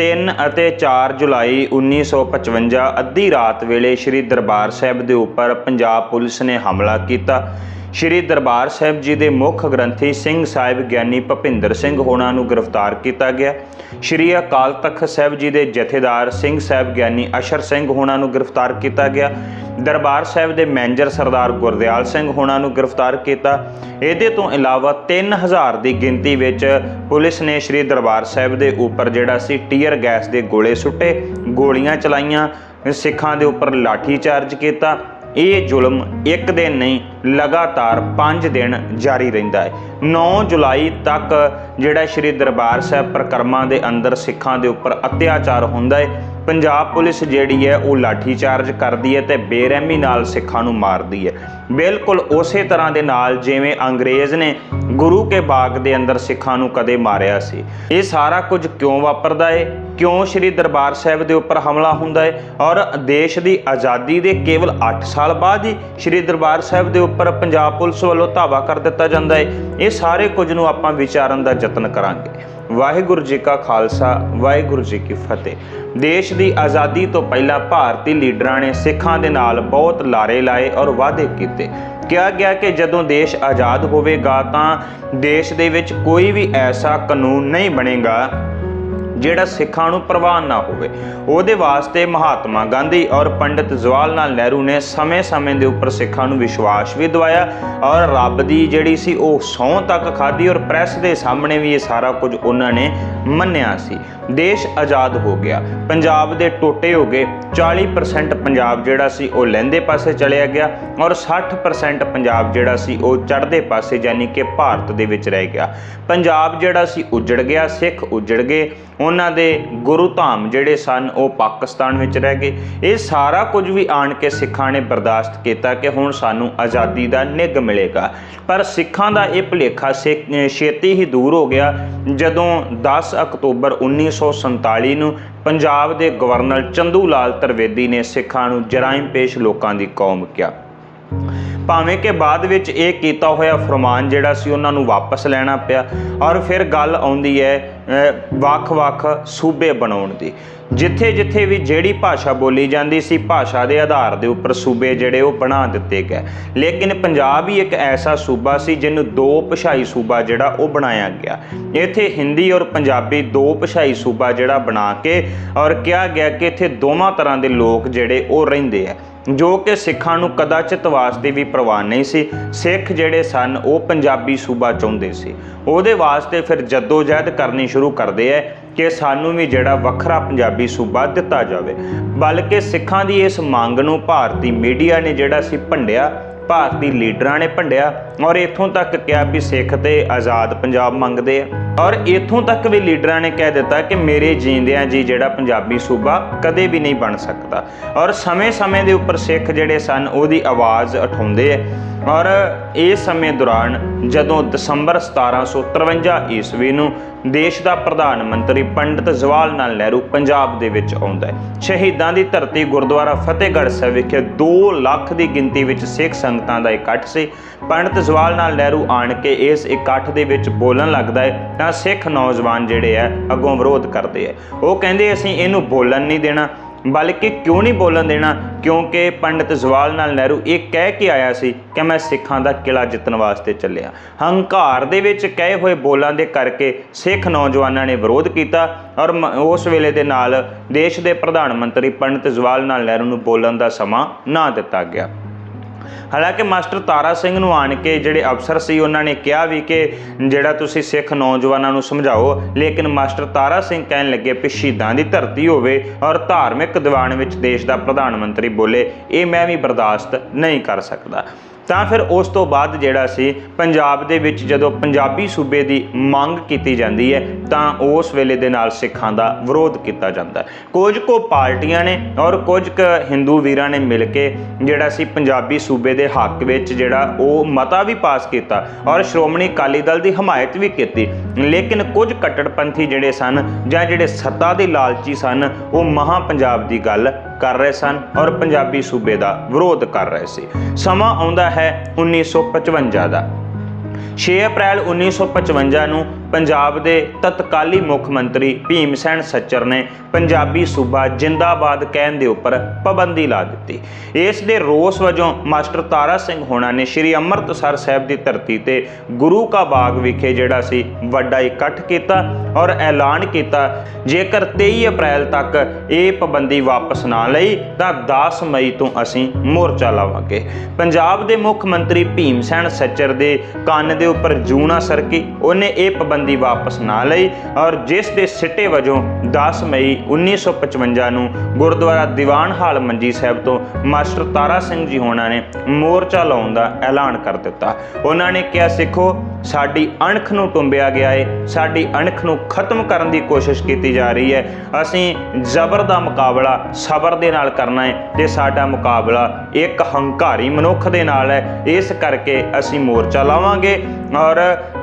3 ਅਤੇ 4 ਜੁਲਾਈ 1955 ਅੱਧੀ ਰਾਤ ਵੇਲੇ ਸ੍ਰੀ ਦਰਬਾਰ ਸਾਹਿਬ ਦੇ ਉੱਪਰ ਪੰਜਾਬ ਪੁਲਿਸ ਨੇ ਹਮਲਾ ਕੀਤਾ। ਸ੍ਰੀ ਦਰਬਾਰ ਸਾਹਿਬ ਜੀ ਦੇ ਮੁੱਖ ਗ੍ਰੰਥੀ ਸਿੰਘ ਸਾਹਿਬ ਗਿਆਨੀ ਭਪਿੰਦਰ ਸਿੰਘ ਹੋਣਾ ਨੂੰ ਗ੍ਰਿਫਤਾਰ ਕੀਤਾ ਗਿਆ। ਸ੍ਰੀ ਅਕਾਲ ਤਖਤ ਸਾਹਿਬ ਜੀ ਦੇ ਜਥੇਦਾਰ ਸਿੰਘ ਸਾਹਿਬ ਗਿਆਨੀ ਅਸ਼ਰ ਸਿੰਘ ਹੋਣਾ ਨੂੰ ਗ੍ਰਿਫਤਾਰ ਕੀਤਾ ਗਿਆ। ਦਰਬਾਰ ਸਾਹਿਬ ਦੇ ਮੈਨੇਜਰ ਸਰਦਾਰ ਗੁਰਦਿਆਲ ਸਿੰਘ ਹੋਣਾ ਨੂੰ ਗ੍ਰਿਫਤਾਰ ਕੀਤਾ। ਇਹਦੇ ਤੋਂ ਇਲਾਵਾ 3000 ਦੀ ਗਿਣਤੀ ਵਿੱਚ ਪੁਲਿਸ ਨੇ ਸ੍ਰੀ ਦਰਬਾਰ ਸਾਹਿਬ ਦੇ ਉੱਪਰ ਜਿਹੜਾ ਸੀ ਟੀਅਰ ਗੈਸ ਦੇ ਗੋਲੇ ਸੁੱਟੇ, ਗੋਲੀਆਂ ਚਲਾਈਆਂ, ਸਿੱਖਾਂ ਦੇ ਉੱਪਰ ਲਾਠੀ ਚਾਰਜ ਕੀਤਾ। ਇਹ ਜ਼ੁਲਮ ਇੱਕ ਦਿਨ ਨਹੀਂ ਲਗਾਤਾਰ 5 ਦਿਨ ਜਾਰੀ ਰਹਿੰਦਾ ਹੈ। 9 ਜੁਲਾਈ ਤੱਕ ਜਿਹੜਾ ਸ੍ਰੀ ਦਰਬਾਰ ਸਾਹਿਬ ਪ੍ਰਕਰਮਾਂ ਦੇ ਅੰਦਰ ਸਿੱਖਾਂ ਦੇ ਉੱਪਰ ਅਤਿਆਚਾਰ ਹੁੰਦਾ ਹੈ, ਪੰਜਾਬ ਪੁਲਿਸ ਜਿਹੜੀ ਹੈ ਉਹ ਲਾਠੀ ਚਾਰਜ ਕਰਦੀ ਹੈ ਤੇ ਬੇਰਹਿਮੀ ਨਾਲ ਸਿੱਖਾਂ ਨੂੰ ਮਾਰਦੀ ਹੈ। ਬਿਲਕੁਲ ਉਸੇ ਤਰ੍ਹਾਂ ਦੇ ਨਾਲ ਜਿਵੇਂ ਅੰਗਰੇਜ਼ ਨੇ ਗੁਰੂ ਕੇ ਬਾਗ ਦੇ ਅੰਦਰ ਸਿੱਖਾਂ ਨੂੰ ਕਦੇ ਮਾਰਿਆ ਸੀ। ਇਹ ਸਾਰਾ ਕੁਝ ਕਿਉਂ ਵਾਪਰਦਾ ਹੈ? ਕਿਉਂ ਸ੍ਰੀ ਦਰਬਾਰ ਸਾਹਿਬ ਦੇ ਉੱਪਰ ਹਮਲਾ ਹੁੰਦਾ ਹੈ? ਔਰ ਦੇਸ਼ ਦੀ ਆਜ਼ਾਦੀ ਦੇ ਕੇਵਲ 8 ਸਾਲ ਬਾਅਦ ਹੀ ਸ੍ਰੀ ਦਰਬਾਰ ਸਾਹਿਬ ਦੇ ਉੱਪਰ ਪੰਜਾਬ ਪੁਲਿਸ ਵੱਲੋਂ ਧਾਵਾ ਕਰ ਦਿੱਤਾ ਜਾਂਦਾ ਹੈ। ਇਹ ਸਾਰੇ ਕੁਝ ਨੂੰ ਆਪਾਂ ਵਿਚਾਰਨ ਦਾ ਯਤਨ ਕਰਾਂਗੇ। ਵਾਹਿਗੁਰੂ ਜੀ ਕਾ ਖਾਲਸਾ, ਵਾਹਿਗੁਰੂ ਜੀ ਕੀ ਫਤਿਹ। ਦੇਸ਼ ਦੀ ਆਜ਼ਾਦੀ ਤੋਂ ਪਹਿਲਾਂ ਭਾਰਤੀ ਲੀਡਰਾਂ ਨੇ ਸਿੱਖਾਂ ਦੇ ਨਾਲ ਬਹੁਤ ਲਾਰੇ ਲਾਏ ਔਰ ਵਾਅਦੇ ਕੀਤੇ। ਕਿਹਾ ਗਿਆ ਕਿ ਜਦੋਂ ਦੇਸ਼ ਆਜ਼ਾਦ ਹੋਵੇਗਾ ਤਾਂ ਦੇਸ਼ ਦੇ ਵਿੱਚ ਕੋਈ ਵੀ ਐਸਾ ਕਾਨੂੰਨ ਨਹੀਂ ਬਣੇਗਾ ਜਿਹੜਾ ਸਿੱਖਾਂ ਨੂੰ ਪ੍ਰਵਾਨ ਨਾ ਹੋਵੇ। ਉਹਦੇ ਵਾਸਤੇ ਮਹਾਤਮਾ ਗਾਂਧੀ ਔਰ ਪੰਡਿਤ ਜਵਾਹਰ ਲਾਲ ਨਹਿਰੂ ਨੇ ਸਮੇਂ-ਸਮੇਂ ਦੇ ਉੱਪਰ ਸਿੱਖਾਂ ਨੂੰ ਵਿਸ਼ਵਾਸ ਵੀ ਦਿਵਾਇਆ ਔਰ ਰੱਬ ਦੀ ਜਿਹੜੀ ਸੀ ਉਹ ਸਹੁੰ ਤੱਕ ਖਾਧੀ ਔਰ ਪ੍ਰੈਸ ਦੇ ਸਾਹਮਣੇ ਵੀ ਇਹ ਸਾਰਾ ਕੁਝ ਉਹਨਾਂ ਨੇ ਮੰਨਿਆ ਸੀ। ਦੇਸ਼ ਆਜ਼ਾਦ ਹੋ ਗਿਆ। ਪੰਜਾਬ ਦੇ ਟੋਟੇ ਹੋ ਗਏ। 40% ਪੰਜਾਬ ਜਿਹੜਾ ਸੀ ਉਹ ਲਹਿੰਦੇ ਪਾਸੇ ਚਲਿਆ ਗਿਆ ਔਰ 60% ਪੰਜਾਬ ਜਿਹੜਾ ਸੀ ਉਹ ਚੜ੍ਹਦੇ ਪਾਸੇ ਯਾਨੀ ਕਿ ਭਾਰਤ ਦੇ ਵਿੱਚ ਰਹਿ ਗਿਆ। ਪੰਜਾਬ ਜਿਹੜਾ ਸੀ ਉਜੜ ਗਿਆ, ਸਿੱਖ ਉਜੜ ਗਏ। ਉਹਨਾਂ ਦੇ ਗੁਰੂ ਧਾਮ ਜਿਹੜੇ ਸਨ, ਉਹ ਪਾਕਿਸਤਾਨ ਵਿੱਚ ਰਹਿ ਗਏ। ਇਹ ਸਾਰਾ ਕੁਝ ਵੀ ਆਣ ਕੇ ਸਿੱਖਾਂ ਨੇ ਬਰਦਾਸ਼ਤ ਕੀਤਾ ਕਿ ਹੁਣ ਸਾਨੂੰ ਆਜ਼ਾਦੀ ਦਾ ਨਿੱਘ ਮਿਲੇਗਾ। ਪਰ ਸਿੱਖਾਂ ਦਾ ਇਹ ਭੁਲੇਖਾ ਸਿੱਖ- ਛੇਤੀ ਹੀ ਦੂਰ ਹੋ ਗਿਆ। ਜਦੋਂ 10 ਅਕਤੂਬਰ 1947 ਨੂੰ ਪੰਜਾਬ ਦੇ ਗਵਰਨਰ ਚੰਦੂ ਲਾਲ ਤਰਵੇਦੀ ਨੇ ਸਿੱਖਾਂ ਨੂੰ ਜਰਾਇਮ ਪੇਸ਼ ਲੋਕਾਂ ਦੀ ਕੌਮ ਕਿਹਾ। ਭਾਵੇਂ ਕਿ ਬਾਅਦ ਵਿੱਚ ਇਹ ਕੀਤਾ ਹੋਇਆ ਫਰਮਾਨ ਜਿਹੜਾ ਸੀ ਉਹਨਾਂ ਨੂੰ ਵਾਪਸ ਲੈਣਾ ਪਿਆ ਔਰ ਫਿਰ ਗੱਲ ਆਉਂਦੀ ਹੈ ਵੱਖ-ਵੱਖ ਸੂਬੇ ਬਣਾਉਣ ਦੀ। ਜਿੱਥੇ ਜਿੱਥੇ ਵੀ ਜਿਹੜੀ ਭਾਸ਼ਾ ਬੋਲੀ ਜਾਂਦੀ ਸੀ, ਭਾਸ਼ਾ ਦੇ ਆਧਾਰ ਦੇ ਉੱਪਰ ਸੂਬੇ ਜਿਹੜੇ ਉਹ ਬਣਾ ਦਿੱਤੇ ਗਏ। ਲੇਕਿਨ ਪੰਜਾਬ ਹੀ ਇੱਕ ਐਸਾ ਸੂਬਾ ਸੀ ਜਿਹਨੂੰ ਦੋ ਭਾਸ਼ਾਈ ਸੂਬਾ ਜਿਹੜਾ ਉਹ ਬਣਾਇਆ ਗਿਆ। ਇੱਥੇ ਹਿੰਦੀ ਔਰ ਪੰਜਾਬੀ ਦੋ ਭਾਸ਼ਾਈ ਸੂਬਾ ਜਿਹੜਾ ਬਣਾ ਕੇ ਔਰ ਕਿਹਾ ਗਿਆ ਕਿ ਇੱਥੇ ਦੋਵਾਂ ਤਰ੍ਹਾਂ ਦੇ ਲੋਕ ਜਿਹੜੇ ਉਹ ਰਹਿੰਦੇ ਆ। ਜੋ ਕਿ ਸਿੱਖਾਂ ਨੂੰ ਕਦਾਚਿਤ ਵਾਸਤੇ ਵੀ ਪ੍ਰਵਾਨ ਨਹੀਂ ਸੀ, ਸਿੱਖ ਜਿਹੜੇ ਸਨ ਉਹ ਪੰਜਾਬੀ ਸੂਬਾ ਚਾਹੁੰਦੇ ਸੀ। ਉਹਦੇ ਵਾਸਤੇ ਫਿਰ ਜਦੋਜਹਿਦ ਕਰਨੀ ਸ਼ੁਰੂ ਕਰਦੇ ਐ ਕਿ ਸਾਨੂੰ ਵੀ ਜਿਹੜਾ ਵੱਖਰਾ ਪੰਜਾਬੀ ਸੂਬਾ ਦਿੱਤਾ ਜਾਵੇ। ਬਲਕਿ ਸਿੱਖਾਂ ਦੀ ਇਸ ਮੰਗ ਨੂੰ ਭਾਰਤੀ ਮੀਡੀਆ ਨੇ ਜਿਹੜਾ ਸੀ ਭੰਡਿਆ ਭਾਰਤੀ ਲੀਡਰਾਂ ਨੇ ਭੰਡਿਆ ਔਰ ਇਥੋਂ ਤੱਕ ਕਿਹਾ ਵੀ ਸਿੱਖ ਤੇ ਆਜ਼ਾਦ ਪੰਜਾਬ ਮੰਗਦੇ ਆ। ਔਰ ਇਥੋਂ ਤੱਕ ਵੀ ਲੀਡਰਾਂ ਨੇ ਕਹਿ ਦਿੱਤਾ ਕਿ ਮੇਰੇ ਜੀਂਦਿਆਂ ਜੀ ਜਿਹੜਾ ਪੰਜਾਬੀ ਸੂਬਾ ਕਦੇ ਵੀ ਨਹੀਂ ਬਣ ਸਕਦਾ। ਔਰ ਸਮੇਂ-ਸਮੇਂ ਦੇ ਉੱਪਰ ਸਿੱਖ ਜਿਹੜੇ ਸਨ, ਉਹਦੀ ਆਵਾਜ਼ ਉਠਾਉਂਦੇ ਆ। ਔਰ ਇਸ ਸਮੇਂ ਦੌਰਾਨ ਜਦੋਂ ਦਸੰਬਰ 1753 ਈਸਵੀ ਨੂੰ ਦੇਸ਼ ਦਾ ਪ੍ਰਧਾਨ ਮੰਤਰੀ ਪੰਡਿਤ ਜਵਾਹਰ ਲਾਲ ਨਹਿਰੂ ਪੰਜਾਬ ਦੇ ਵਿੱਚ ਆਉਂਦਾ ਹੈ, ਸ਼ਹੀਦਾਂ ਦੀ ਧਰਤੀ ਗੁਰਦੁਆਰਾ ਫਤਿਹਗੜ੍ਹ ਸਾਹਿਬ ਵਿਖੇ 2 ਲੱਖ ਦੀ ਗਿਣਤੀ ਵਿੱਚ ਸਿੱਖ ਸੰਗਤਾਂ ਦਾ ਇਕੱਠ ਸੀ। ਪੰਡਿਤ ਜਵਾਹਰ ਲਾਲ ਨਹਿਰੂ ਆਣ ਕੇ ਇਸ ਇਕੱਠ ਦੇ ਵਿੱਚ ਬੋਲਣ ਲੱਗਦਾ ਹੈ, ਤਾਂ ਸਿੱਖ ਨੌਜਵਾਨ ਜਿਹੜੇ ਆ ਅੱਗੋਂ ਵਿਰੋਧ ਕਰਦੇ ਆ ਉਹ ਕਹਿੰਦੇ, ਅਸੀਂ ਇਹਨੂੰ ਬੋਲਣ ਨਹੀਂ ਦੇਣਾ। ਬਲਕਿ ਕਿਉਂ ਨਹੀਂ ਬੋਲਣ ਦੇਣਾ? ਕਿਉਂਕਿ ਪੰਡਿਤ ਜਵਾਹਰ ਲਾਲ ਨਹਿਰੂ ਇਹ ਕਹਿ ਕੇ ਆਇਆ ਸੀ ਕਿ ਮੈਂ ਸਿੱਖਾਂ ਦਾ ਕਿਲਾ ਜਿੱਤਣ ਵਾਸਤੇ ਚੱਲਿਆ। ਹੰਕਾਰ ਦੇ ਵਿੱਚ ਕਹੇ ਹੋਏ ਬੋਲਾਂ ਦੇ ਕਰਕੇ ਸਿੱਖ ਨੌਜਵਾਨਾਂ ਨੇ ਵਿਰੋਧ ਕੀਤਾ ਔਰ ਮ- ਉਸ ਵੇਲੇ ਦੇ ਨਾਲ ਦੇਸ਼ ਦੇ ਪ੍ਰਧਾਨ ਮੰਤਰੀ ਪੰਡਿਤ ਜਵਾਹਰ ਲਾਲ ਨਹਿਰੂ ਨੂੰ ਬੋਲਣ ਦਾ ਸਮਾਂ ਨਾ ਦਿੱਤਾ ਗਿਆ। ਹਾਲਾਂਕਿ ਮਾਸਟਰ ਤਾਰਾ ਸਿੰਘ ਨੂੰ ਆਣ ਕੇ ਜਿਹੜੇ ਅਫਸਰ ਸੀ, ਉਹਨਾਂ ਨੇ ਕਿਹਾ ਵੀ ਕਿ ਜਿਹੜਾ ਤੁਸੀਂ ਸਿੱਖ ਨੌਜਵਾਨਾਂ ਨੂੰ ਸਮਝਾਓ, ਲੇਕਿਨ ਮਾਸਟਰ ਤਾਰਾ ਸਿੰਘ ਕਹਿਣ ਲੱਗੇ ਵੀ ਸ਼ਹੀਦਾਂ ਦੀ ਧਰਤੀ ਹੋਵੇ ਔਰ ਧਾਰਮਿਕ ਦੀਵਾਨ ਵਿੱਚ ਦੇਸ਼ ਦਾ ਪ੍ਰਧਾਨ ਮੰਤਰੀ ਬੋਲੇ, ਇਹ ਮੈਂ ਵੀ ਬਰਦਾਸ਼ਤ ਨਹੀਂ ਕਰ ਸਕਦਾ। ਤਾਂ ਫਿਰ ਉਸ ਤੋਂ ਬਾਅਦ ਜਿਹੜਾ ਸੀ, ਪੰਜਾਬ ਦੇ ਵਿੱਚ ਜਦੋਂ ਪੰਜਾਬੀ ਸੂਬੇ ਦੀ ਮੰਗ ਕੀਤੀ ਜਾਂਦੀ ਹੈ, ਤਾਂ ਉਸ ਵੇਲੇ ਦੇ ਨਾਲ ਸਿੱਖਾਂ ਦਾ ਵਿਰੋਧ ਕੀਤਾ ਜਾਂਦਾ ਕੁਝ ਕੁ ਪਾਰਟੀਆਂ ਨੇ ਔਰ ਕੁਝ ਕੁ ਹਿੰਦੂ ਵੀਰਾਂ ਨੇ ਮਿਲ ਕੇ ਜਿਹੜਾ ਸੀ ਪੰਜਾਬੀ ਸੂਬੇ ਦੇ ਹੱਕ ਵਿੱਚ ਜਿਹੜਾ ਉਹ ਮਤਾ ਵੀ ਪਾਸ ਕੀਤਾ ਔਰ ਸ਼੍ਰੋਮਣੀ ਅਕਾਲੀ ਦਲ ਦੀ ਹਮਾਇਤ ਵੀ ਕੀਤੀ। ਲੇਕਿਨ ਕੁਝ ਕੱਟੜਪੰਥੀ ਜਿਹੜੇ ਸਨ ਜਾਂ ਜਿਹੜੇ ਸੱਤਾ ਦੇ ਲਾਲਚੀ ਸਨ, ਉਹ ਮਹਾ ਪੰਜਾਬ ਦੀ ਗੱਲ ਕਰ ਰਹੇ ਸਨ ਔਰ ਪੰਜਾਬੀ ਸੂਬੇ ਦਾ ਵਿਰੋਧ ਕਰ ਰਹੇ ਸੀ। ਸਮਾਂ ਆਉਂਦਾ ਹੈ 1955 ਦਾ। 6 ਅਪ੍ਰੈਲ 1955 ਨੂੰ ਪੰਜਾਬ ਦੇ ਤਤਕਾਲੀ ਮੁੱਖ ਮੰਤਰੀ ਭੀਮ ਸੈਨ ਸੱਚਰ ਨੇ ਪੰਜਾਬੀ ਸੂਬਾ ਜਿੰਦਾਬਾਦ ਕਹਿਣ ਦੇ ਉੱਪਰ ਪਾਬੰਦੀ ਲਾ ਦਿੱਤੀ। ਇਸ ਦੇ ਰੋਸ ਵਜੋਂ ਮਾਸਟਰ ਤਾਰਾ ਸਿੰਘ ਹੋਣਾ ਨੇ ਸ੍ਰੀ ਅੰਮ੍ਰਿਤਸਰ ਸਾਹਿਬ ਦੀ ਧਰਤੀ ਤੇ ਗੁਰੂ ਕਾ ਬਾਗ ਵਿਖੇ ਜਿਹੜਾ ਸੀ ਵੱਡਾ ਇਕੱਠ ਕੀਤਾ ਔਰ ਐਲਾਨ ਕੀਤਾ, ਜੇਕਰ 23 ਅਪ੍ਰੈਲ ਤੱਕ ਇਹ ਪਾਬੰਦੀ ਵਾਪਸ ਨਾ ਲਈ, ਤਾਂ 10 ਮਈ ਤੋਂ ਅਸੀਂ ਮੋਰਚਾ ਲਾਵਾਂਗੇ। ਪੰਜਾਬ ਦੇ ਮੁੱਖ ਮੰਤਰੀ ਭੀਮ ਸੈਨ ਸੱਚਰ ਦੇ ਕੰਨ ਦੇ ਉੱਪਰ ਜੂਨਾ ਸਰਕੀ, ਉਹਨੇ ਇਹ ਪਾਬੰਦੀ ਵਾਪਸ ਨਾ ਲਈ ਔਰ ਜਿਸ ਦੇ ਸਿੱਟੇ ਵਜੋਂ 10 ਮਈ 1955 ਨੂੰ ਗੁਰਦੁਆਰਾ ਦੀਵਾਨ ਹਾਲ ਮੰਜੀ ਸਾਹਿਬ ਤੋਂ ਮਾਸਟਰ ਤਾਰਾ ਸਿੰਘ ਜੀ ਹੋਣਾ ਨੇ ਮੋਰਚਾ ਲਾਉਣ ਦਾ ਐਲਾਨ ਕਰ ਦਿੱਤਾ। ਉਹਨਾਂ ਨੇ ਕਿਹਾ, ਸਿੱਖੋ, ਸਾਡੀ ਅਣਖ ਨੂੰ ਟੁੰਬਿਆ ਗਿਆ ਹੈ ਸਾਡੀ ਅਣਖ ਨੂੰ ਖਤਮ ਕਰਨ ਦੀ ਕੋਸ਼ਿਸ਼ ਕੀਤੀ ਜਾ ਰਹੀ ਹੈ ਅਸੀਂ ਜ਼ਬਰ ਦਾ ਮੁਕਾਬਲਾ ਸਬਰ ਦੇ ਨਾਲ ਕਰਨਾ ਹੈ ਤੇ ਸਾਡਾ ਮੁਕਾਬਲਾ ਇੱਕ ਹੰਕਾਰੀ ਮਨੁੱਖ ਦੇ ਨਾਲ ਹੈ ਇਸ ਕਰਕੇ ਅਸੀਂ ਮੋਰਚਾ ਲਾਵਾਂਗੇ। ਔਰ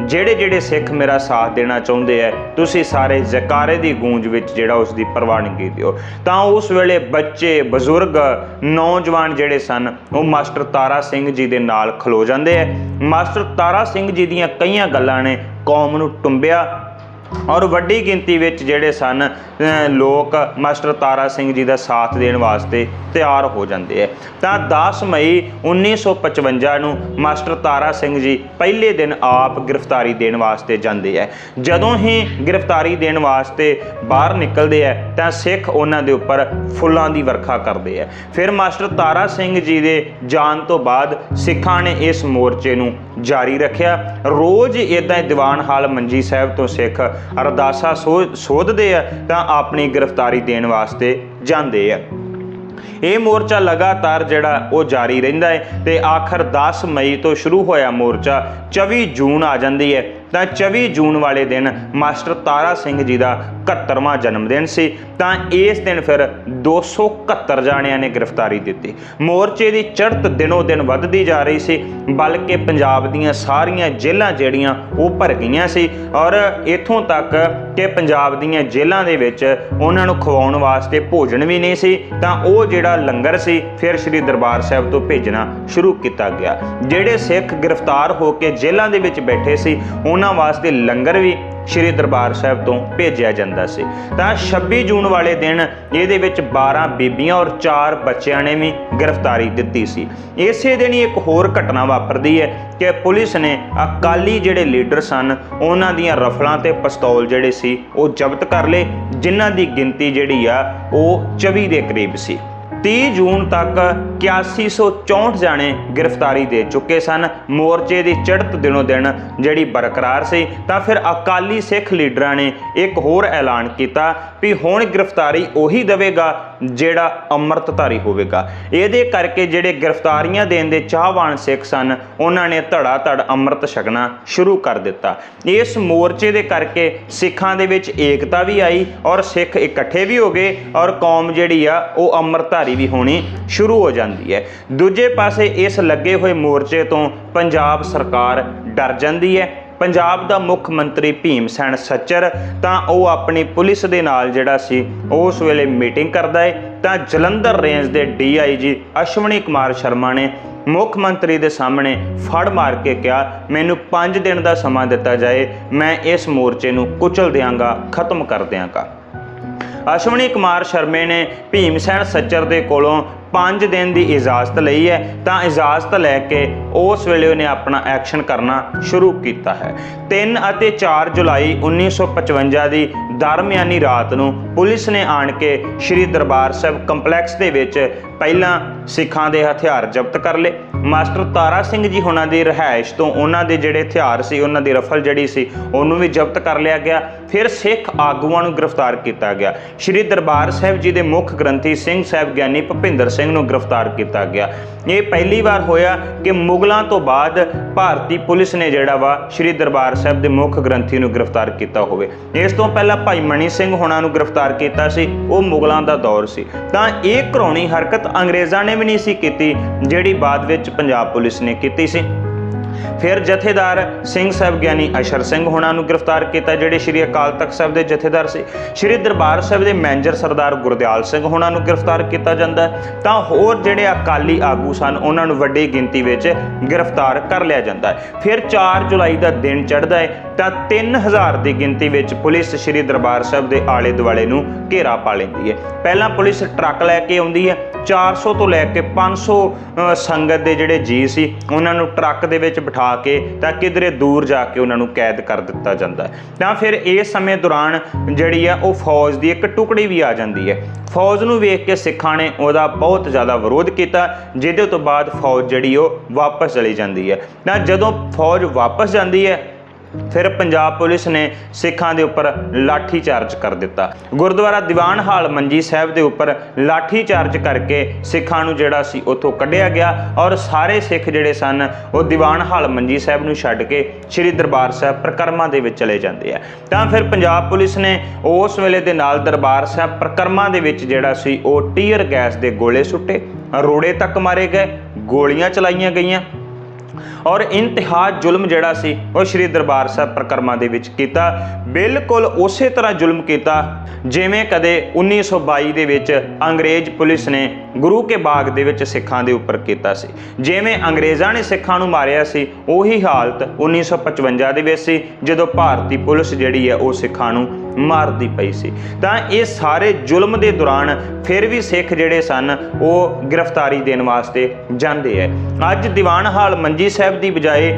ਜਿਹੜੇ ਜਿਹੜੇ ਸਿੱਖ ਮੇਰਾ ਸਾਥ ਦੇਣਾ ਚਾਹੁੰਦੇ ਆ ਤੁਸੀਂ ਸਾਰੇ ਜ਼ਕਾਰੇ ਦੀ ਗੂੰਜ ਵਿੱਚ ਜਿਹੜਾ ਉਸ ਦੀ ਪ੍ਰਵਾਨਗੀ ਦਿਓ। ਤਾਂ ਉਸ ਵੇਲੇ ਬੱਚੇ, ਬਜ਼ੁਰਗ, ਨੌਜਵਾਨ ਜਿਹੜੇ ਸਨ, ਉਹ ਮਾਸਟਰ ਤਾਰਾ ਸਿੰਘ ਜੀ ਦੇ ਨਾਲ ਖਲੋ ਜਾਂਦੇ ਆ ਮਾਸਟਰ ਤਾਰਾ ਸਿੰਘ ਜੀ ਦੀਆਂ ਕਈਆਂ ਗੱਲਾਂ ਨੇ ਕੌਮ ਨੂੰ ਟੁੰਬਿਆ ਔਰ ਵੱਡੀ ਗਿਣਤੀ ਵਿੱਚ ਜਿਹੜੇ ਸਨ ਲੋਕ ਮਾਸਟਰ ਤਾਰਾ ਸਿੰਘ ਜੀ ਦਾ ਸਾਥ ਦੇਣ ਵਾਸਤੇ ਤਿਆਰ ਹੋ ਜਾਂਦੇ ਹੈ ਤਾਂ 10 ਮਈ 1955 ਨੂੰ ਮਾਸਟਰ ਤਾਰਾ ਸਿੰਘ ਜੀ ਪਹਿਲੇ ਦਿਨ ਆਪ ਗ੍ਰਿਫਤਾਰੀ ਦੇਣ ਵਾਸਤੇ ਜਾਂਦੇ ਹੈ ਜਦੋਂ ਹੀ ਗ੍ਰਿਫਤਾਰੀ ਦੇਣ ਵਾਸਤੇ ਬਾਹਰ ਨਿਕਲਦੇ ਹੈ ਤਾਂ ਸਿੱਖ ਉਹਨਾਂ ਦੇ ਉੱਪਰ ਫੁੱਲਾਂ ਦੀ ਵਰਖਾ ਕਰਦੇ ਹੈ ਫਿਰ ਮਾਸਟਰ ਤਾਰਾ ਸਿੰਘ ਜੀ ਦੇ ਜਾਣ ਤੋਂ ਬਾਅਦ ਸਿੱਖਾਂ ਨੇ ਇਸ ਮੋਰਚੇ ਨੂੰ ਜਾਰੀ ਰੱਖਿਆ। ਰੋਜ਼ ਇਦਾਂ ਦੀਵਾਨ ਹਾਲ ਮੰਜੀ ਸਾਹਿਬ ਤੋਂ ਸਿੱਖ ਅਰਦਾਸਾ ਸੋ- ਸੋਧਦੇ ਆ ਤਾਂ ਆਪਣੀ ਗ੍ਰਿਫਤਾਰੀ ਦੇਣ ਵਾਸਤੇ ਜਾਂਦੇ ਆ। ਇਹ ਮੋਰਚਾ ਲਗਾਤਾਰ ਜਿਹੜਾ ਉਹ ਜਾਰੀ ਰਹਿੰਦਾ ਹੈ ਤੇ ਆਖਰ 10 ਮਈ ਤੋਂ ਸ਼ੁਰੂ ਹੋਇਆ ਮੋਰਚਾ 24 ਜੂਨ ਆ ਜਾਂਦੀ ਹੈ। ਤਾਂ 24 ਜੂਨ ਵਾਲੇ ਦਿਨ ਮਾਸਟਰ ਤਾਰਾ ਸਿੰਘ ਜੀ ਦਾ 71ਵਾਂ ਜਨਮ ਦਿਨ ਸੀ, ਤਾਂ ਇਸ ਦਿਨ ਫਿਰ 271 ਜਾਣਿਆਂ ਨੇ ਗ੍ਰਿਫਤਾਰੀ ਦਿੱਤੀ। ਮੋਰਚੇ ਦੀ ਚੜ੍ਹਤ ਦਿਨੋ ਦਿਨ ਵੱਧਦੀ ਜਾ ਰਹੀ ਸੀ, ਬਲਕਿ ਪੰਜਾਬ ਦੀਆਂ ਸਾਰੀਆਂ ਜੇਲ੍ਹਾਂ ਜਿਹੜੀਆਂ ਉਹ ਭਰ ਗਈਆਂ ਸੀ ਔਰ ਇੱਥੋਂ ਤੱਕ ਕਿ ਪੰਜਾਬ ਦੀਆਂ ਜੇਲ੍ਹਾਂ ਦੇ ਵਿੱਚ ਉਹਨਾਂ ਨੂੰ ਖਵਾਉਣ ਵਾਸਤੇ ਭੋਜਨ ਵੀ ਨਹੀਂ ਸੀ, ਤਾਂ ਉਹ ਜਿਹੜਾ ਲੰਗਰ ਸੀ, ਫਿਰ ਸ੍ਰੀ ਦਰਬਾਰ ਸਾਹਿਬ ਤੋਂ ਭੇਜਣਾ ਸ਼ੁਰੂ ਕੀਤਾ ਗਿਆ। ਜਿਹੜੇ ਸਿੱਖ ਗ੍ਰਿਫਤਾਰ ਹੋ ਕੇ ਜੇਲ੍ਹਾਂ ਦੇ ਵਿੱਚ ਬੈਠੇ ਸੀ ਉਹਨਾਂ ਵਾਸਤੇ ਲੰਗਰ ਵੀ ਸ਼੍ਰੀ ਦਰਬਾਰ ਸਾਹਿਬ ਤੋਂ ਭੇਜਿਆ ਜਾਂਦਾ ਸੀ। ਤਾਂ 26 ਜੂਨ ਵਾਲੇ ਦਿਨ ਇਹਦੇ ਵਿੱਚ 12 ਬੀਬੀਆਂ ਔਰ 4 ਬੱਚਿਆਂ ਨੇ ਵੀ ਗ੍ਰਿਫਤਾਰੀ ਦਿੱਤੀ ਸੀ। ਇਸੇ ਦਿਨ ਹੀ ਇੱਕ ਹੋਰ ਘਟਨਾ ਵਾਪਰਦੀ ਹੈ ਕਿ ਪੁਲਿਸ ਨੇ ਅਕਾਲੀ ਜਿਹੜੇ ਲੀਡਰ ਸਨ, ਉਹਨਾਂ ਦੀਆਂ ਰਫਲਾਂ ਤੇ ਪਿਸਤੌਲ ਜਿਹੜੇ ਸੀ, ਉਹ ਜ਼ਬਤ ਕਰ ਲਏ, ਜਿਨ੍ਹਾਂ ਦੀ ਗਿਣਤੀ ਜਿਹੜੀ ਆ, ਉਹ 24 ਦੇ ਕਰੀਬ ਸੀ। 30 ਜੂਨ ਤੱਕ 8164 ਜਾਣੇ ਗ੍ਰਿਫਤਾਰੀ ਦੇ ਚੁੱਕੇ ਸਨ। ਮੋਰਚੇ ਦੀ ਚੜ੍ਹਤ ਦਿਨੋ ਦਿਨ ਜਿਹੜੀ ਬਰਕਰਾਰ ਸੀ, ਤਾਂ ਫਿਰ ਅਕਾਲੀ ਸਿੱਖ ਲੀਡਰਾਂ ਨੇ ਇੱਕ ਹੋਰ ਐਲਾਨ ਕੀਤਾ ਵੀ ਹੁਣ ਗ੍ਰਿਫਤਾਰੀ ਉਹੀ ਦੇਵੇਗਾ ਜਿਹੜਾ ਅੰਮ੍ਰਿਤਧਾਰੀ ਹੋਵੇਗਾ। ਇਹਦੇ ਕਰਕੇ ਜਿਹੜੇ ਗ੍ਰਿਫਤਾਰੀਆਂ ਦੇਣ ਦੇ ਚਾਹਵਾਨ ਸਿੱਖ ਸਨ, ਉਹਨਾਂ ਨੇ ਧੜਾ ਧੜ ਅੰਮ੍ਰਿਤ ਛਕਣਾ ਸ਼ੁਰੂ ਕਰ ਦਿੱਤਾ। ਇਸ ਮੋਰਚੇ ਦੇ ਕਰਕੇ ਸਿੱਖਾਂ ਦੇ ਵਿੱਚ ਏਕਤਾ ਵੀ ਆਈ ਔਰ ਸਿੱਖ ਇਕੱਠੇ ਵੀ ਹੋ ਗਏ ਔਰ ਕੌਮ ਜਿਹੜੀ ਆ, ਉਹ ਅੰਮ੍ਰਿਤਧਾਰੀ ਵੀ ਹੋਣੀ ਸ਼ੁਰੂ ਹੋ ਜਾਂਦੀ ਹੈ। ਦੂਜੇ ਪਾਸੇ ਇਸ ਲੱਗੇ ਹੋਏ ਮੋਰਚੇ ਤੋਂ ਪੰਜਾਬ ਸਰਕਾਰ ਡਰ ਜਾਂਦੀ ਹੈ। ਪੰਜਾਬ ਦਾ ਮੁੱਖ ਮੰਤਰੀ ਭੀਮ ਸੈਨ ਸੱਚਰ ਤਾਂ ਉਹ ਆਪਣੀ ਪੁਲਿਸ ਦੇ ਨਾਲ ਜਿਹੜਾ ਸੀ, ਉਸ ਵੇਲੇ ਮੀਟਿੰਗ ਕਰਦਾ ਹੈ ਤਾਂ ਜਲੰਧਰ ਰੇਂਜ ਦੇ ਡੀਆਈਜੀ ਅਸ਼ਵਨੀ ਕੁਮਾਰ ਸ਼ਰਮਾ ਨੇ ਮੁੱਖ ਮੰਤਰੀ ਦੇ ਸਾਹਮਣੇ ਫੜ ਮਾਰ ਕੇ ਕਿਹਾ, ਮੈਨੂੰ 5 ਦਿਨ ਦਾ ਸਮਾਂ ਦਿੱਤਾ ਜਾਏ, ਮੈਂ ਇਸ ਮੋਰਚੇ ਨੂੰ ਕੁਚਲ ਦਿਆਂਗਾ, ਖਤਮ ਕਰ ਦਿਆਂਗਾ। ਅਸ਼ਵਨੀ ਕੁਮਾਰ ਸ਼ਰਮੇ ਨੇ ਭੀਮ ਸੈਨ ਸੱਚਰ ਦੇ ਕੋਲੋਂ 5 ਦਿਨ ਦੀ ਇਜਾਜ਼ਤ ਲਈ ਹੈ, ਤਾਂ ਇਜਾਜ਼ਤ ਲੈ ਕੇ ਉਸ ਵੇਲੇ ਉਹਨੇ ਆਪਣਾ ਐਕਸ਼ਨ ਕਰਨਾ ਸ਼ੁਰੂ ਕੀਤਾ ਹੈ। 3 ਅਤੇ 4 ਜੁਲਾਈ 1955 ਦੀ ਦਰਮਿਆਨੀ ਰਾਤ ਨੂੰ ਪੁਲਿਸ ਨੇ ਆਣ ਕੇ ਸ੍ਰੀ ਦਰਬਾਰ ਸਾਹਿਬ ਕੰਪਲੈਕਸ ਦੇ ਵਿੱਚ ਪਹਿਲਾਂ ਸਿੱਖਾਂ ਦੇ ਹਥਿਆਰ ਜ਼ਬਤ ਕਰ ਲਏ। ਮਾਸਟਰ ਤਾਰਾ ਸਿੰਘ ਜੀ ਹੁਣਾਂ ਦੀ ਰਿਹਾਇਸ਼ ਤੋਂ ਉਹਨਾਂ ਦੇ ਜਿਹੜੇ ਹਥਿਆਰ ਸੀ, ਉਹਨਾਂ ਦੀ ਰਫਲ ਜਿਹੜੀ ਸੀ, ਉਹਨੂੰ ਵੀ ਜ਼ਬਤ ਕਰ ਲਿਆ ਗਿਆ। ਫਿਰ ਸਿੱਖ ਆਗੂਆਂ ਨੂੰ ਗ੍ਰਿਫਤਾਰ ਕੀਤਾ ਗਿਆ। ਸ੍ਰੀ ਦਰਬਾਰ ਸਾਹਿਬ ਜੀ ਦੇ ਮੁੱਖ ਗ੍ਰੰਥੀ ਸਿੰਘ ਸਾਹਿਬ ਗਿਆਨੀ ਭੁਪਿੰਦਰ ਸਿੰਘ ਨੂੰ ਗ੍ਰਿਫਤਾਰ ਕੀਤਾ ਗਿਆ। ਇਹ ਪਹਿਲੀ ਵਾਰ ਹੋਇਆ ਕਿ ਮੁਗਲਾਂ ਤੋਂ ਬਾਅਦ ਭਾਰਤੀ ਪੁਲਿਸ ਨੇ ਜਿਹੜਾ ਵਾ ਸ੍ਰੀ ਦਰਬਾਰ ਸਾਹਿਬ ਦੇ ਮੁੱਖ ਗ੍ਰੰਥੀ ਨੂੰ ਗ੍ਰਿਫਤਾਰ ਕੀਤਾ ਹੋਵੇ। ਇਸ ਤੋਂ ਪਹਿਲਾਂ ਭਾਈ ਮਣੀ ਸਿੰਘ ਹੋਣਾ ਨੂੰ ਗ੍ਰਿਫਤਾਰ ਕੀਤਾ ਸੀ, ਉਹ ਮੁਗਲਾਂ ਦਾ ਦੌਰ ਸੀ। ਤਾਂ ਇਹ ਘਰੋਣੀ ਹਰਕਤ ਅੰਗਰੇਜ਼ਾਂ ਨੇ ਵੀ ਨਹੀਂ ਸੀ ਕੀਤੀ, ਜਿਹੜੀ ਬਾਅਦ ਵਿੱਚ ਪੰਜਾਬ ਪੁਲਿਸ ਨੇ ਕੀਤੀ ਸੀ। ਫਿਰ ਜਥੇਦਾਰ ਸਿੰਘ ਸਾਹਿਬ ਗਿਆਨੀ ਅਸ਼ਰ ਸਿੰਘ ਹੋਣਾ ਨੂੰ ਗ੍ਰਿਫਤਾਰ ਕੀਤਾ, ਜਿਹੜੇ ਸ਼੍ਰੀ ਅਕਾਲ ਤਖਤ ਸਾਹਿਬ ਦੇ ਜਥੇਦਾਰ ਸੀ। ਸ਼੍ਰੀ ਦਰਬਾਰ ਸਾਹਿਬ ਦੇ ਮੈਨੇਜਰ ਸਰਦਾਰ ਗੁਰਦਿਆਲ ਸਿੰਘ ਹੋਣਾ ਨੂੰ ਗ੍ਰਿਫਤਾਰ ਕੀਤਾ ਜਾਂਦਾ ਤਾਂ ਹੋਰ ਜਿਹੜੇ ਅਕਾਲੀ ਆਗੂ ਸਨ, ਉਹਨਾਂ ਨੂੰ ਵੱਡੀ ਗਿਣਤੀ ਵਿੱਚ ਗ੍ਰਿਫਤਾਰ ਕਰ ਲਿਆ ਜਾਂਦਾ ਫਿਰ 4 ਜੁਲਾਈ ਦਾ ਦਿਨ ਚੜ੍ਹਦਾ ਹੈ, ਤਾਂ 3000 ਦੀ ਗਿਣਤੀ ਵਿੱਚ ਪੁਲਿਸ ਸ਼੍ਰੀ ਦਰਬਾਰ ਸਾਹਿਬ ਦੇ ਆਲੇ ਦੁਆਲੇ ਨੂੰ ਘੇਰਾ ਪਾ ਲੈਂਦੀ ਹੈ। ਪਹਿਲਾਂ ਪੁਲਿਸ ਟਰੱਕ ਲੈ ਕੇ ਆਉਂਦੀ ਹੈ 400 ਤੋਂ ਲੈ ਕੇ 500 ਅ, ਸੰਗਤ ਦੇ ਜਿਹੜੇ ਜੀ ਸੀ ਉਹਨਾਂ ਨੂੰ ਟਰੱਕ ਦੇ ਵਿੱਚ ਬਿਠਾ ਕੇ ਤਾਂ ਕਿਧਰੇ ਦੂਰ ਜਾ ਕੇ ਉਹਨਾਂ ਨੂੰ ਕੈਦ ਕਰ ਦਿੱਤਾ ਜਾਂਦਾ ਤਾਂ ਫਿਰ ਇਸ ਸਮੇਂ ਦੌਰਾਨ ਜਿਹੜੀ ਆ ਉਹ ਫੌਜ ਦੀ ਇੱਕ ਟੁਕੜੀ ਵੀ ਆ ਜਾਂਦੀ ਹੈ। ਫੌਜ ਨੂੰ ਵੇਖ ਕੇ ਸਿੱਖਾਂ ਨੇ ਉਹਦਾ ਬਹੁਤ ਜ਼ਿਆਦਾ ਵਿਰੋਧ ਕੀਤਾ ਜਿਹਦੇ ਤੋਂ ਬਾਅਦ ਫੌਜ ਜਿਹੜੀ ਉਹ ਵਾਪਸ ਚਲੀ ਜਾਂਦੀ ਹੈ। ਤਾਂ ਜਦੋਂ ਫੌਜ ਵਾਪਸ ਜਾਂਦੀ ਹੈ ਫਿਰ ਪੰਜਾਬ ਪੁਲਿਸ ਨੇ ਸਿੱਖਾਂ ਦੇ ਉੱਪਰ ਲਾਠੀ ਚਾਰਜ ਕਰ ਦਿੱਤਾ। ਗੁਰਦੁਆਰਾ ਦੀਵਾਨ ਹਾਲ ਮੰਜੀ ਸਾਹਿਬ ਦੇ ਉੱਪਰ ਲਾਠੀ ਚਾਰਜ ਕਰਕੇ ਸਿੱਖਾਂ ਨੂੰ ਜਿਹੜਾ ਸੀ ਉੱਥੋਂ ਕੱਢਿਆ ਗਿਆ ਔਰ ਸਾਰੇ ਸਿੱਖ ਜਿਹੜੇ ਸਨ, ਉਹ ਦੀਵਾਨ ਹਾਲ ਮੰਜੀ ਸਾਹਿਬ ਨੂੰ ਛੱਡ ਕੇ ਸ੍ਰੀ ਦਰਬਾਰ ਸਾਹਿਬ ਪ੍ਰਕਰਮਾਂ ਦੇ ਵਿੱਚ ਚਲੇ ਜਾਂਦੇ ਆ। ਤਾਂ ਫਿਰ ਪੰਜਾਬ ਪੁਲਿਸ ਨੇ ਉਸ ਵੇਲੇ ਦੇ ਨਾਲ ਦਰਬਾਰ ਸਾਹਿਬ ਪ੍ਰਕਰਮਾਂ ਦੇ ਵਿੱਚ ਜਿਹੜਾ ਸੀ, ਉਹ ਟੀਅਰ ਗੈਸ ਦੇ ਗੋਲੇ ਸੁੱਟੇ, ਰੋੜੇ ਤੱਕ ਮਾਰੇ ਗਏ, ਗੋਲੀਆਂ ਚਲਾਈਆਂ ਗਈਆਂ। ਔਰ ਇੰਤਹਾ ਜ਼ੁਲਮ ਜਿਹੜਾ ਸੀ ਉਹ ਸ਼੍ਰੀ ਦਰਬਾਰ ਸਾਹਿਬ ਪ੍ਰਕਰਮਾਂ ਦੇ ਵਿੱਚ ਕੀਤਾ। ਬਿਲਕੁਲ ਉਸੇ ਤਰ੍ਹਾਂ ਜ਼ੁਲਮ ਕੀਤਾ ਜਿਵੇਂ ਕਦੇ 1922 ਦੇ ਵਿੱਚ ਅੰਗਰੇਜ਼ ਪੁਲਿਸ ਨੇ ਗੁਰੂ ਕੇ ਬਾਗ ਦੇ ਵਿੱਚ ਸਿੱਖਾਂ ਦੇ ਉੱਪਰ ਕੀਤਾ ਸੀ। ਜਿਵੇਂ ਅੰਗਰੇਜ਼ਾਂ ਨੇ ਸਿੱਖਾਂ ਨੂੰ ਮਾਰਿਆ ਸੀ, ਉਹੀ ਹਾਲਤ 1955 ਦੇ ਵਿੱਚ ਸੀ, ਜਦੋਂ ਭਾਰਤੀ ਪੁਲਿਸ ਜਿਹੜੀ ਹੈ ਉਹ ਸਿੱਖਾਂ ਨੂੰ ਮਾਰਦੀ ਪਈ ਸੀ। ਤਾਂ ਇਹ ਸਾਰੇ ਜ਼ੁਲਮ ਦੇ ਦੌਰਾਨ ਫਿਰ ਵੀ ਸਿੱਖ ਜਿਹੜੇ ਸਨ, ਉਹ ਗ੍ਰਿਫਤਾਰੀ ਦੇਣ ਵਾਸਤੇ ਜਾਂਦੇ ਐ। ਅੱਜ ਦੀਵਾਨ ਹਾਲ ਮੰਜੀ ਸਾਹਿਬ ਦੀ ਬਜਾਏ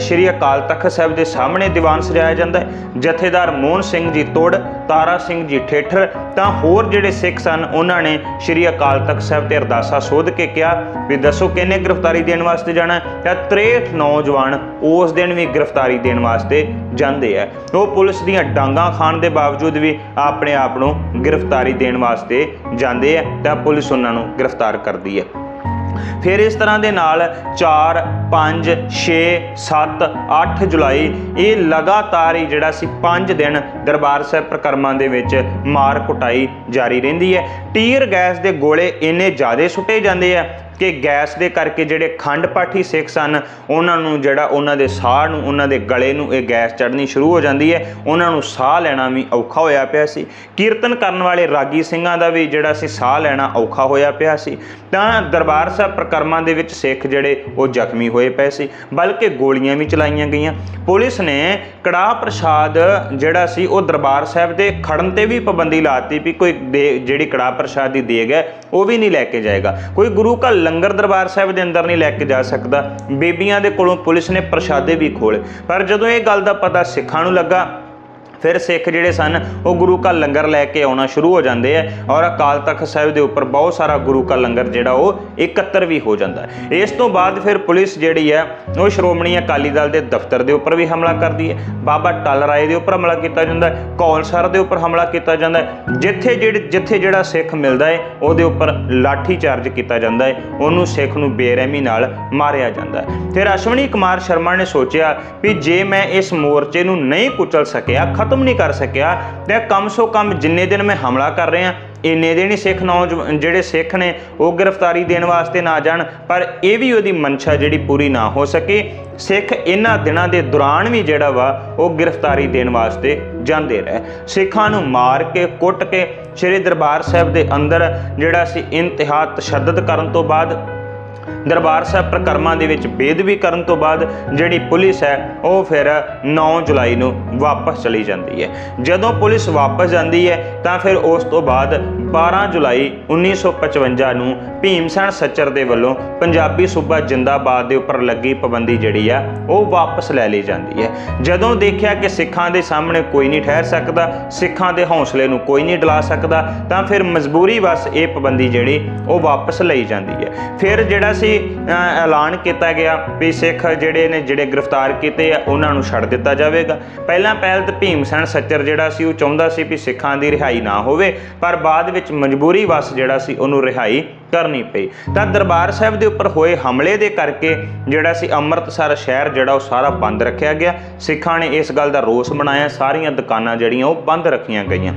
ਸ਼੍ਰੀ ਅਕਾਲ ਤਖਤ ਸਾਹਿਬ ਦੇ ਸਾਹਮਣੇ ਦੀਵਾਨ ਸਜਾਇਆ ਜਾਂਦਾ ਹੈ ਜਥੇਦਾਰ ਮੋਹਨ ਸਿੰਘ ਜੀ ਤੋੜ, ਤਾਰਾ ਸਿੰਘ ਜੀ ਠੇਠਰ, ਤਾਂ ਹੋਰ ਜਿਹੜੇ ਸਿੱਖ ਸਨ, ਉਹਨਾਂ ਨੇ ਸ਼੍ਰੀ ਅਕਾਲ ਤਖਤ ਸਾਹਿਬ ਤੇ ਅਰਦਾਸਾ ਸੋਧ ਕੇ ਕਿਹਾ ਵੀ ਦੱਸੋ ਕਿਹਨੇ ਗ੍ਰਿਫਤਾਰੀ ਦੇਣ ਵਾਸਤੇ ਜਾਣਾ ਤਾਂ 63 ਨੌਜਵਾਨ ਉਸ ਦਿਨ ਵੀ ਗ੍ਰਿਫਤਾਰੀ ਦੇਣ ਵਾਸਤੇ ਜਾਂਦੇ ਐ ਉਹ ਪੁਲਿਸ ਦੀਆਂ ਡਾਂਗਾ ਖਾਣ ਦੇ ਬਾਵਜੂਦ ਵੀ ਆਪਣੇ ਆਪ ਨੂੰ ਗ੍ਰਿਫਤਾਰੀ ਦੇਣ ਵਾਸਤੇ ਜਾਂਦੇ ਐ ਤਾਂ ਪੁਲਿਸ ਉਹਨਾਂ ਨੂੰ ਗ੍ਰਿਫਤਾਰ ਕਰਦੀ ਹੈ ਫਿਰ ਇਸ ਤਰ੍ਹਾਂ ਦੇ ਨਾਲ 4 5 6 7 8 ਜੁਲਾਈ, ਇਹ ਲਗਾਤਾਰ ਹੀ ਜਿਹੜਾ ਸੀ 5 ਦਿਨ ਦਰਬਾਰ ਸਾਹਿਬ ਪ੍ਰਕਰਮਾਂ ਦੇ ਵਿੱਚ ਮਾਰ ਕੁਟਾਈ ਜਾਰੀ ਰਹਿੰਦੀ ਹੈ। ਟੀਅਰ ਗੈਸ ਦੇ ਗੋਲੇ ਇੰਨੇ ਜ਼ਿਆਦਾ ਸੁੱਟੇ ਜਾਂਦੇ ਆ ਕਿ ਗੈਸ ਦੇ ਕਰਕੇ ਜਿਹੜੇ ਖੰਡ ਪਾਠੀ ਸਿੱਖ ਸਨ, ਉਹਨਾਂ ਨੂੰ ਜਿਹੜਾ ਉਹਨਾਂ ਦੇ ਸਾਹ ਨੂੰ, ਉਹਨਾਂ ਦੇ ਗਲੇ ਨੂੰ ਇਹ ਗੈਸ ਚੜ੍ਹਨੀ ਸ਼ੁਰੂ ਹੋ ਜਾਂਦੀ ਹੈ। ਉਹਨਾਂ ਨੂੰ ਸਾਹ ਲੈਣਾ ਵੀ ਔਖਾ ਹੋਇਆ ਪਿਆ ਸੀ। ਕੀਰਤਨ ਕਰਨ ਵਾਲੇ ਰਾਗੀ ਸਿੰਘਾਂ ਦਾ ਵੀ ਜਿਹੜਾ ਸੀ ਸਾਹ ਲੈਣਾ ਔਖਾ ਹੋਇਆ ਪਿਆ ਸੀ। ਤਾਂ ਦਰਬਾਰ ਸਾਹਿਬ ਪ੍ਰਕਰਮਾਂ ਦੇ ਵਿੱਚ ਸਿੱਖ ਜਿਹੜੇ, ਉਹ ਜ਼ਖਮੀ ਹੋਏ ਪਏ ਸੀ। ਬਲਕਿ ਗੋਲੀਆਂ ਵੀ ਚਲਾਈਆਂ ਗਈਆਂ। ਪੁਲਿਸ ਨੇ ਕੜਾਹ ਪ੍ਰਸ਼ਾਦ ਜਿਹੜਾ ਸੀ, ਉਹ ਦਰਬਾਰ ਸਾਹਿਬ ਦੇ ਖੜਨ ਤੇ ਵੀ ਪਾਬੰਦੀ ਲਾਤੀ ਵੀ ਕੋਈ ਦੇ- ਜਿਹੜੀ ਕੜਾਹ ਪ੍ਰਸ਼ਾਦ ਦੀ ਦੇਗ ਹੈ, ਉਹ ਵੀ ਨਹੀਂ ਲੈ ਕੇ ਜਾਏਗਾ। ਕੋਈ ਗੁਰੂ ਘਰ ਲੰਗਰ ਦਰਬਾਰ ਸਾਹਿਬ ਦੇ ਅੰਦਰ ਨਹੀਂ ਲੈ ਕੇ ਜਾ ਸਕਦਾ। ਬੇਬੀਆਂ ਦੇ ਕੋਲੋਂ ਪੁਲਿਸ ਨੇ ਪ੍ਰਸ਼ਾਦੇ ਵੀ ਖੋਲੇ ਪਰ ਜਦੋਂ ਇਹ ਗੱਲ ਦਾ ਪਤਾ ਸਿੱਖਾਂ ਨੂੰ ਲੱਗਾ ਫਿਰ ਸਿੱਖ ਜਿਹੜੇ ਸਨ, ਉਹ ਗੁਰੂ ਕਾ ਲੰਗਰ ਲੈ ਕੇ ਆਉਣਾ ਸ਼ੁਰੂ ਹੋ ਜਾਂਦੇ ਆ ਔਰ ਅਕਾਲ ਤਖਤ ਸਾਹਿਬ ਦੇ ਉੱਪਰ ਬਹੁਤ ਸਾਰਾ ਗੁਰੂ ਕਾ ਲੰਗਰ ਜਿਹੜਾ ਉਹ ਇਕੱਤਰ ਵੀ ਹੋ ਜਾਂਦਾ ਹੈ। ਇਸ ਤੋਂ ਬਾਅਦ ਫਿਰ ਪੁਲਿਸ ਜਿਹੜੀ ਹੈ, ਉਹ ਸ਼੍ਰੋਮਣੀ ਅਕਾਲੀ ਦਲ ਦੇ ਦਫ਼ਤਰ ਦੇ ਉੱਪਰ ਵੀ ਹਮਲਾ ਕਰਦੀ ਹੈ। ਬਾਬਾ ਟਲ ਰਾਏ ਦੇ ਉੱਪਰ ਹਮਲਾ ਕੀਤਾ ਜਾਂਦਾ ਹੈ ਕੌਲਸਰ ਦੇ ਉੱਪਰ ਹਮਲਾ ਕੀਤਾ ਜਾਂਦਾ ਹੈ। ਜਿੱਥੇ ਜਿਹੜੇ, ਜਿੱਥੇ ਜਿਹੜਾ ਸਿੱਖ ਮਿਲਦਾ ਹੈ, ਉਹਦੇ ਉੱਪਰ ਲਾਠੀ ਚਾਰਜ ਕੀਤਾ ਜਾਂਦਾ ਹੈ। ਉਹਨੂੰ ਸਿੱਖ ਨੂੰ ਬੇਰਹਿਮੀ ਨਾਲ ਮਾਰਿਆ ਜਾਂਦਾ ਹੈ। ਫਿਰ ਅਸ਼ਵਨੀ ਕੁਮਾਰ ਸ਼ਰਮਾ ਨੇ ਸੋਚਿਆ ਵੀ ਜੇ ਮੈਂ ਇਸ ਮੋਰਚੇ ਨੂੰ ਨਹੀਂ ਕੁਚਲ ਸਕਿਆ ਖਤਮ ਨਹੀਂ ਕਰ ਸਕਿਆ ਤੇ ਕਮ ਸੋ ਕਮ ਜਿੰਨੇ ਦਿਨ ਮੈਂ ਹਮਲਾ ਕਰ ਰਿਹਾ, ਇੰਨੇ ਦਿਨ ਹੀ ਸਿੱਖ ਨੌਜਵਾਨ ਜਿਹੜੇ ਸਿੱਖ ਨੇ ਉਹ ਗ੍ਰਿਫਤਾਰੀ ਦੇਣ ਵਾਸਤੇ ਨਾ ਜਾਣ, ਪਰ ਇਹ ਵੀ ਉਹਦੀ ਮਨਸ਼ਾ ਜਿਹੜੀ ਪੂਰੀ ਨਾ ਹੋ ਸਕੇ। ਸਿੱਖ ਇਹਨਾਂ ਦਿਨਾਂ ਦੇ ਦੌਰਾਨ ਵੀ ਜਿਹੜਾ ਵਾ, ਉਹ ਗ੍ਰਿਫਤਾਰੀ ਦੇਣ ਵਾਸਤੇ ਜਾਂਦੇ ਰਹੇ। ਸਿੱਖਾਂ ਨੂੰ ਮਾਰ ਕੇ, ਕੁੱਟ ਕੇ, ਸ੍ਰੀ ਦਰਬਾਰ ਸਾਹਿਬ ਦੇ ਅੰਦਰ ਜਿਹੜਾ ਸੀ ਇੰਤਹਾ ਤਸ਼ੱਦਦ ਕਰਨ ਤੋਂ ਬਾਅਦ ਦਰਬਾਰ ਸਾਹਿਬ ਪ੍ਰਕਰਮਾਂ ਦੇ ਵਿੱਚ ਬੇਦਬੀ ਕਰਨ ਤੋਂ ਬਾਅਦ ਜਿਹੜੀ ਪੁਲਿਸ ਹੈ, ਉਹ ਫਿਰ 9 ਜੁਲਾਈ ਨੂੰ ਵਾਪਸ ਚਲੀ ਜਾਂਦੀ ਹੈ। ਜਦੋਂ ਪੁਲਿਸ ਵਾਪਸ ਜਾਂਦੀ ਹੈ, ਤਾਂ ਫਿਰ ਉਸ ਤੋਂ ਬਾਅਦ 12 ਜੁਲਾਈ 1955 ਨੂੰ ਭੀਮਸੈਨ ਸੱਚਰ ਦੇ ਵੱਲੋਂ ਪੰਜਾਬੀ ਸੂਬਾ ਜਿੰਦਾਬਾਦ ਦੇ ਉੱਪਰ ਲੱਗੀ ਪਾਬੰਦੀ ਜਿਹੜੀ ਆ, ਉਹ ਵਾਪਸ ਲੈ ਲਈ ਜਾਂਦੀ ਹੈ। ਜਦੋਂ ਦੇਖਿਆ ਕਿ ਸਿੱਖਾਂ ਦੇ ਸਾਹਮਣੇ ਕੋਈ ਨਹੀਂ ਠਹਿਰ ਸਕਦਾ, ਸਿੱਖਾਂ ਦੇ ਹੌਸਲੇ ਨੂੰ ਕੋਈ ਨਹੀਂ ਡਲਾ ਸਕਦਾ, ਤਾਂ ਫਿਰ ਮਜਬੂਰੀ ਵਸ ਇਹ ਪਾਬੰਦੀ ਜਿਹੜੀ, ਉਹ ਵਾਪਸ ਲਈ ਜਾਂਦੀ ਹੈ। ਫਿਰ ਜਿਹੜਾ ਸੀ ਐਲਾਨ ਕੀਤਾ ਗਿਆ ਵੀ ਸਿੱਖ ਜਿਹੜੇ ਨੇ, ਜਿਹੜੇ ਗ੍ਰਿਫਤਾਰ ਕੀਤੇ ਆ, ਉਹਨਾਂ ਨੂੰ ਛੱਡ ਦਿੱਤਾ ਜਾਵੇਗਾ। ਪਹਿਲਾਂ ਪਹਿਲ ਤੇ ਭੀਮਸੈਨ ਸੱਚਰ ਜਿਹੜਾ ਸੀ, ਉਹ ਚਾਹੁੰਦਾ ਸੀ ਵੀ ਸਿੱਖਾਂ ਦੀ ਰਿਹਾਈ ਨਾ ਹੋਵੇ, ਪਰ ਬਾਅਦ ਵਿੱਚ ਮਜਬੂਰੀ ਵਸ ਜਿਹੜਾ ਸੀ, ਉਹਨੂੰ ਰਿਹਾਈ ਕਰਨੀ ਪਈ। ਤਾਂ ਦਰਬਾਰ ਸਾਹਿਬ ਦੇ ਉੱਪਰ ਹੋਏ ਹਮਲੇ ਦੇ ਕਰਕੇ ਜਿਹੜਾ ਸੀ, ਅੰਮ੍ਰਿਤਸਰ ਸ਼ਹਿਰ ਜਿਹੜਾ, ਉਹ ਸਾਰਾ ਬੰਦ ਰੱਖਿਆ ਗਿਆ। ਸਿੱਖਾਂ ਨੇ ਇਸ ਗੱਲ ਦਾ ਰੋਸ ਮਨਾਇਆ, ਸਾਰੀਆਂ ਦੁਕਾਨਾਂ ਜਿਹੜੀਆਂ, ਉਹ ਬੰਦ ਰੱਖੀਆਂ ਗਈਆਂ।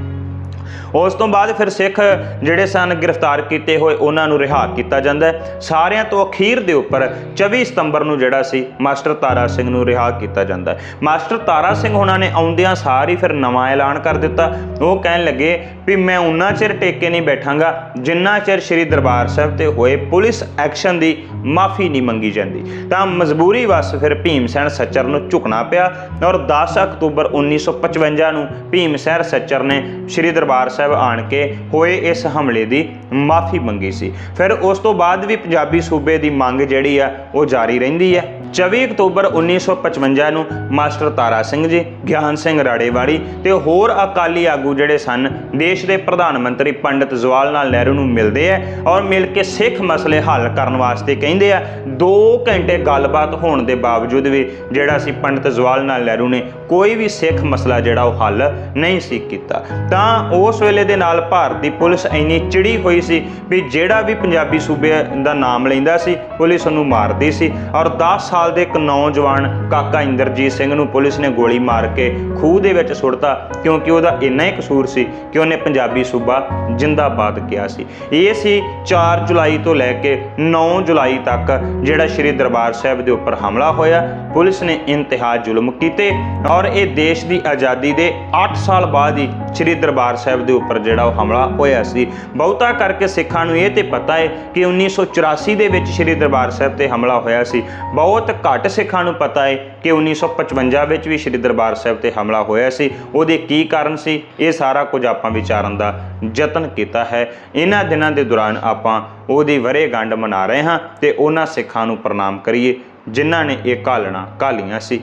ਉਸ ਤੋਂ ਬਾਅਦ ਫਿਰ ਸਿੱਖ ਜਿਹੜੇ ਸਨ ਗ੍ਰਿਫਤਾਰ ਕੀਤੇ ਹੋਏ, ਉਹਨਾਂ ਨੂੰ ਰਿਹਾ ਕੀਤਾ ਜਾਂਦਾ ਹੈ। ਸਾਰਿਆਂ ਤੋਂ ਅਖੀਰ ਦੇ ਉੱਪਰ 24 ਸਤੰਬਰ ਨੂੰ ਜਿਹੜਾ ਸੀ, ਮਾਸਟਰ ਤਾਰਾ ਸਿੰਘ ਨੂੰ ਰਿਹਾ ਕੀਤਾ ਜਾਂਦਾ ਹੈ। ਮਾਸਟਰ ਤਾਰਾ ਸਿੰਘ ਉਹਨਾਂ ਨੇ ਆਉਂਦਿਆਂ ਸਾਰ ਹੀ ਫਿਰ ਨਵਾਂ ਐਲਾਨ ਕਰ ਦਿੱਤਾ। ਉਹ ਕਹਿਣ ਲੱਗੇ ਵੀ ਮੈਂ ਉਨਾ ਚਿਰ ਟੇਕੇ ਨਹੀਂ ਬੈਠਾਂਗਾ, ਜਿੰਨਾ ਚਿਰ ਸ੍ਰੀ ਦਰਬਾਰ ਸਾਹਿਬ ਤੇ ਹੋਏ ਪੁਲਿਸ ਐਕਸ਼ਨ ਦੀ ਮਾਫੀ ਨਹੀਂ ਮੰਗੀ ਜਾਂਦੀ। ਤਾਂ ਮਜਬੂਰੀ ਵਸ ਫਿਰ ਭੀਮ ਸੈਨ ਸੱਚਰ ਨੂੰ ਝੁਕਣਾ ਪਿਆ ਔਰ 10 ਅਕਤੂਬਰ 1955 ਨੂੰ ਭੀਮ ਸੈਨ ਸੱਚਰ ਨੇ ਸ੍ਰੀ ਦਰਬਾਰ ਸਾਹਿਬ ਆਣ ਕੇ ਹੋਏ ਇਸ ਹਮਲੇ ਦੀ ਮਾਫੀ ਮੰਗੀ ਸੀ। ਫਿਰ ਉਸ ਤੋਂ ਬਾਅਦ ਵੀ ਪੰਜਾਬੀ ਸੂਬੇ ਦੀ ਮੰਗ ਜਿਹੜੀ ਆ, ਉਹ ਜਾਰੀ ਰਹਿੰਦੀ ਹੈ 24 ਅਕਤੂਬਰ 1955 ਨੂੰ ਮਾਸਟਰ ਤਾਰਾ ਸਿੰਘ ਜੀ, ਗਿਆਨ ਸਿੰਘ ਰਾੜੇਵਾਲੀ ਤੇ ਹੋਰ ਅਕਾਲੀ ਆਗੂ ਜਿਹੜੇ ਸਨ, ਦੇਸ਼ ਦੇ ਪ੍ਰਧਾਨ ਮੰਤਰੀ ਪੰਡਿਤ ਜਵਾਹਰ ਲਾਲ ਨਹਿਰੂ ਨੂੰ ਮਿਲਦੇ ਆ ਔਰ ਮਿਲ ਕੇ ਸਿੱਖ ਮਸਲੇ ਹੱਲ ਕਰਨ ਵਾਸਤੇ ਕਹਿੰਦੇ ਆ 2 ਘੰਟੇ ਗੱਲਬਾਤ ਹੋਣ ਦੇ ਬਾਵਜੂਦ ਵੀ ਜਿਹੜਾ ਸੀ ਪੰਡਿਤ ਜਵਾਹਰ ਲਾਲ ਨਹਿਰੂ ਨੇ ਕੋਈ ਵੀ ਸਿੱਖ ਮਸਲਾ ਜਿਹੜਾ ਉਹ ਹੱਲ ਨਹੀਂ ਸੀ ਕੀਤਾ। ਤਾਂ ਉਸ ਵੇਲੇ ਦੇ ਨਾਲ ਭਾਰਤ ਦੀ ਪੁਲਿਸ ਇੰਨੀ ਚਿੜੀ ਹੋਈ ਸੀ ਵੀ ਜਿਹੜਾ ਵੀ ਪੰਜਾਬੀ ਸੂਬੇ ਦਾ ਨਾਮ ਲੈਂਦਾ ਸੀ, ਪੁਲਿਸ ਉਹਨੂੰ ਮਾਰਦੀ ਸੀ ਔਰ 10 ਸਾਲ ਦੇ ਇੱਕ ਨੌਜਵਾਨ ਕਾਕਾ ਇੰਦਰਜੀਤ ਸਿੰਘ ਨੂੰ ਪੁਲਿਸ ਨੇ ਗੋਲੀ ਮਾਰ ਕੇ ਖੂਹ ਦੇ ਵਿੱਚ ਸੁੱਟਤਾ, ਕਿਉਂਕਿ ਉਹਦਾ ਇੰਨਾ ਹੀ ਕਸੂਰ ਸੀ ਕਿ ਉਹਨੇ ਪੰਜਾਬੀ ਸੂਬਾ ਜਿੰਦਾਬਾਦ ਕਿਹਾ ਸੀ। ਇਹ ਸੀ 4 ਜੁਲਾਈ ਤੋਂ ਲੈ ਕੇ 9 ਜੁਲਾਈ ਤੱਕ ਜਿਹੜਾ ਸ੍ਰੀ ਦਰਬਾਰ ਸਾਹਿਬ ਦੇ ਉੱਪਰ ਹਮਲਾ ਹੋਇਆ। ਪੁਲਿਸ ਨੇ ਇੰਤਹਾ ਜ਼ੁਲਮ ਕੀਤੇ ਔਰ ਇਹ ਦੇਸ਼ ਦੀ ਆਜ਼ਾਦੀ ਦੇ 8 ਸਾਲ ਬਾਅਦ ਹੀ ਸ੍ਰੀ ਦਰਬਾਰ ਸਾਹਿਬ ਦੇ ਉੱਪਰ ਜਿਹੜਾ ਉਹ ਹਮਲਾ ਹੋਇਆ ਸੀ। ਬਹੁਤਾ ਕਰਕੇ ਸਿੱਖਾਂ ਨੂੰ ਇਹ ਤੇ ਪਤਾ ਹੈ ਕਿ 1984 ਦੇ ਵਿੱਚ ਸ੍ਰੀ ਦਰਬਾਰ ਸਾਹਿਬ ਤੇ ਹਮਲਾ ਹੋਇਆ ਸੀ। ਬਹੁਤ ਘੱਟ ਸਿੱਖਾਂ ਨੂੰ ਪਤਾ ਹੈ ਕਿ 1955 ਵਿੱਚ ਵੀ ਸ੍ਰੀ ਦਰਬਾਰ ਸਾਹਿਬ ਤੇ ਹਮਲਾ ਹੋਇਆ ਸੀ। ਉਹਦੇ ਕੀ ਕਾਰਨ ਸੀ? ਇਹ ਸਾਰਾ ਕੁਝ ਆਪਾਂ ਵਿਚਾਰਨ ਦਾ ਯਤਨ ਕੀਤਾ ਹੈ। ਇਹਨਾਂ ਦਿਨਾਂ ਦੇ ਦੌਰਾਨ ਆਪਾਂ ਉਹਦੀ ਵਰੇਗੰਢ ਮਨਾ ਰਹੇ ਹਾਂ ਤੇ ਉਹਨਾਂ ਸਿੱਖਾਂ ਨੂੰ ਪ੍ਰਣਾਮ ਕਰੀਏ, ਜਿਨ੍ਹਾਂ ਨੇ ਇਹ ਘਾਲਣਾ ਘਾਲੀਆਂ ਸੀ।